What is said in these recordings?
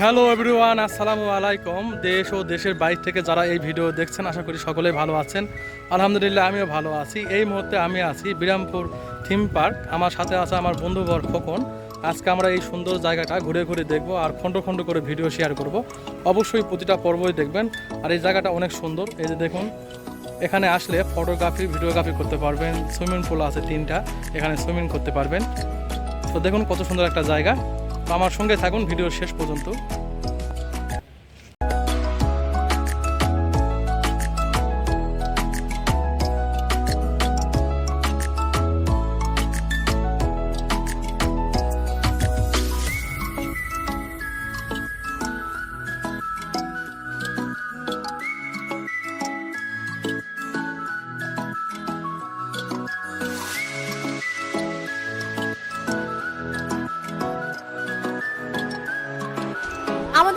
Hello everyone আসসালামু আলাইকুম দেশ ও দেশের বাইরে থেকে যারা এই ভিডিও দেখছেন, আশা করি সকলেই ভালো আছেন। আলহামদুলিল্লাহ, আমিও ভালো আছি। এই মুহূর্তে আমি আছি বিরামপুর থিম পার্ক। আমার সাথে আছে আমার বন্ধুবর খোকন। আজকে আমরা এই সুন্দর জায়গাটা ঘুরে ঘুরে দেখব আর খণ্ড খণ্ড করে ভিডিও শেয়ার করব। অবশ্যই প্রতিটা পর্বই দেখবেন। আর এই জায়গাটা অনেক সুন্দর। এই যে দেখুন, এখানে আসলে ফটোগ্রাফি ভিডিওগ্রাফি করতে পারবেন। সুইমিং পুল আছে তিনটা। এখানে সুইমিং করতে পারবেন। তো দেখুন কত সুন্দর একটা জায়গা। আমার সঙ্গে থাকুন ভিডিও শেষ পর্যন্ত।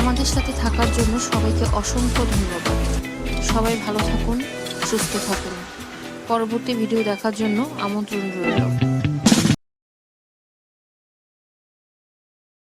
আমাদের সাথে থাকার জন্য সবাইকে অসংখ্য ধন্যবাদ। সবাই ভালো থাকুন, সুস্থ থাকুন। পরবর্তী ভিডিও দেখার জন্য আমন্ত্রণ রইল।